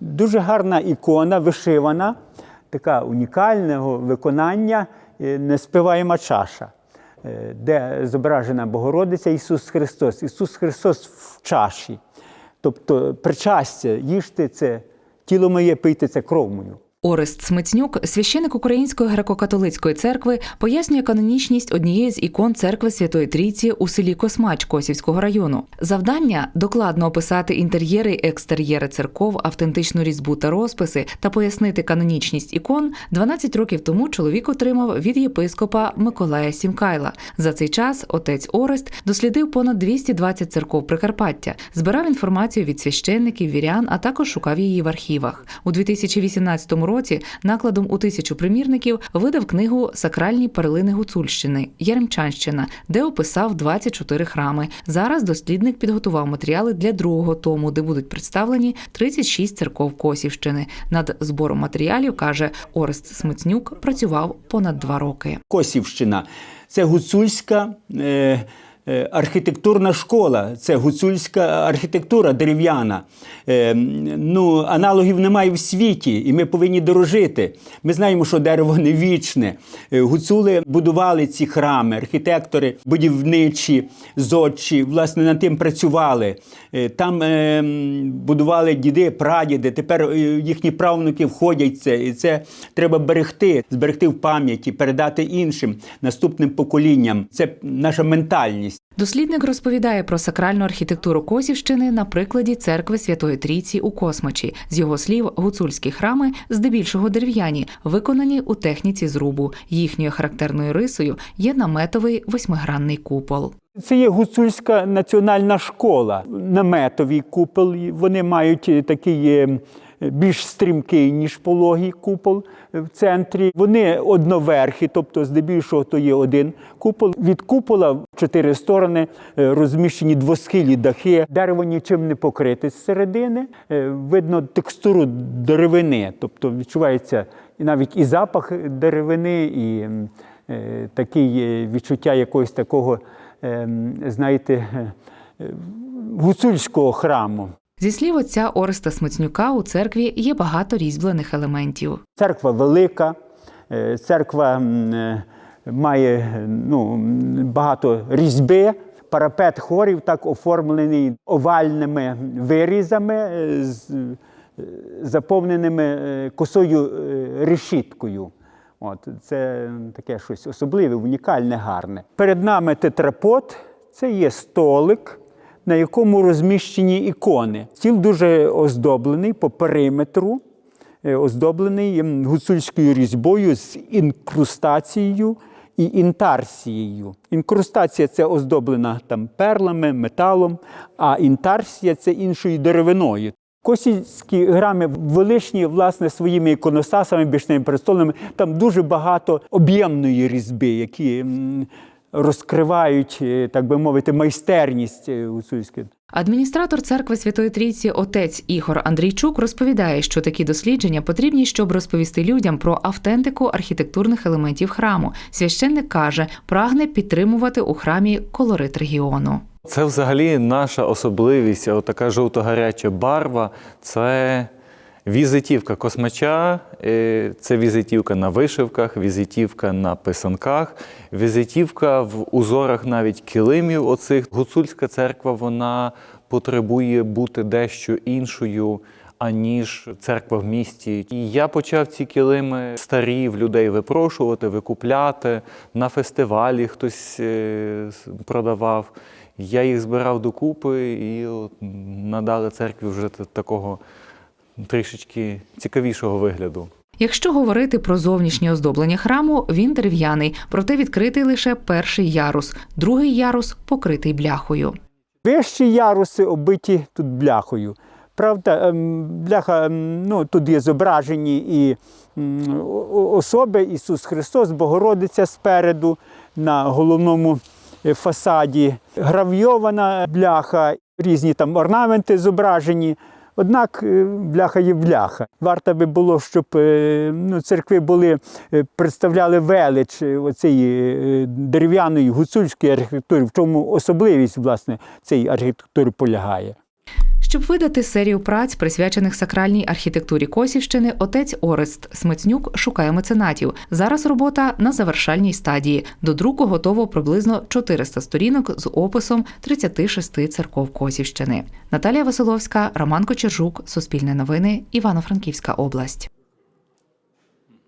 Дуже гарна ікона, вишивана, така унікального виконання, е, неспиваєма чаша, е, де зображена Богородиця Ісус Христос. Ісус Христос в чаші. Тобто причастя, їжте це тіло моє, пийте це кров мою. Орест Смицнюк, священик Української греко-католицької церкви, пояснює канонічність однієї з ікон церкви Святої Трійці у селі Космач Косівського району. Завдання докладно описати інтер'єри і екстер'єри церков, автентичну різьбу та розписи та пояснити канонічність ікон. 12 років тому чоловік отримав від єпископа Миколая Сімкайла. За цей час отець Орест дослідив понад 220 церков Прикарпаття, збирав інформацію від священників, вірян, а також шукав її в архівах. У 2018 році накладом у тисячу примірників видав книгу Сакральні перлини Гуцульщини Яремчанщина, де описав 24 храми. Зараз дослідник підготував матеріали для другого тому, де будуть представлені 36 церков Косівщини. Над збором матеріалів каже Орест Смицнюк, працював понад два роки. Косівщина. Це гуцульська е, архітектурна школа, це гуцульська архітектура дерев'яна. Е, ну, аналогів немає в світі, і ми повинні дорожити. Ми знаємо, що дерево не вічне. Е, Гуцули будували ці храми, архітектори, будівничі, зодчі, власне, над тим працювали. Е, Там е, будували діди, прадіди. Тепер е, їхні правнуки входять це. І це треба берегти, зберегти в пам'яті, передати іншим наступним поколінням. Це наша ментальність. Дослідник розповідає про сакральну архітектуру Косівщини на прикладі церкви Святої Трійці у Космачі. З його слів, гуцульські храми здебільшого дерев'яні, виконані у техніці зрубу. Їхньою характерною рисою є наметовий восьмигранний купол. Це є гуцульська національна школа. Наметовий купол. Вони мають е, такий е, більш стрімкий, ніж пологий купол в центрі. Вони одноверхі, тобто здебільшого то є один купол. Від купола в чотири сторони е, розміщені двосхилі дахи. Дерево нічим не покрите з середини. Е, Видно текстуру деревини, тобто відчувається навіть і запах деревини, і е, відчуття якогось такого ем, знаєте, е, гуцульського храму. Зі слів отця Ореста Смицнюка, у церкві є багато різьблених елементів. Церква велика, е, церква е, має е, ну, багато різьби. Парапет хорів так оформлений овальними вирізами, заповненими косою решіткою. От, це таке щось особливе, унікальне, гарне. Перед нами тетрапот, це є столик, на якому розміщені ікони. Стіл дуже оздоблений по периметру, е, оздоблений гуцульською різьбою з інкрустацією і інтарсією. Інкрустація це оздоблена там перлами, металом, а інтарсія це іншою деревиною. Косівські грами величні, власне, своїми іконостасами, бічними престолами. Там дуже багато об'ємної різьби, які розкривають, е, так би мовити, майстерність е, гуцульської. Адміністратор церкви Святої Трійці, отець Ігор Андрійчук, розповідає, що такі дослідження потрібні, щоб розповісти людям про автентику архітектурних елементів храму. Священник каже, прагне підтримувати у храмі колорит регіону. Це взагалі наша особливість, отака жовто-гаряча барва. Це візитівка космача, е, це візитівка на вишивках, візитівка на писанках, візитівка в узорах навіть килимів. Оцих гуцульська церква вона потребує бути дещо іншою. Аніж церква в місті. І я почав ці килими старі в людей випрошувати, викупляти. На фестивалі хтось е, продавав. Я їх збирав докупи і от надали церкві вже такого трішечки цікавішого вигляду. Якщо говорити про зовнішнє оздоблення храму, він дерев'яний, проте відкритий лише перший ярус, другий ярус покритий бляхою. Вищі яруси оббиті тут бляхою. Правда, ем, бляха, ем, ну, тут є зображені і особи Ісус Христос, Богородиця спереду на головному е, фасаді, гравйована бляха, різні там орнаменти зображені. Однак е, бляха є бляха. Варто би було, щоб е, ну, церкви були, е, представляли велич оцієї е, дерев'яної гуцульської архітектури, в чому особливість власне цієї архітектури полягає. Щоб видати серію праць, присвячених сакральній архітектурі Косівщини, отець Орест Смицнюк шукає меценатів. Зараз робота на завершальній стадії. До друку готово приблизно 400 сторінок з описом 36 церков Косівщини. Наталія Василовська, Роман Кочержук, Суспільне новини, Івано-Франківська область.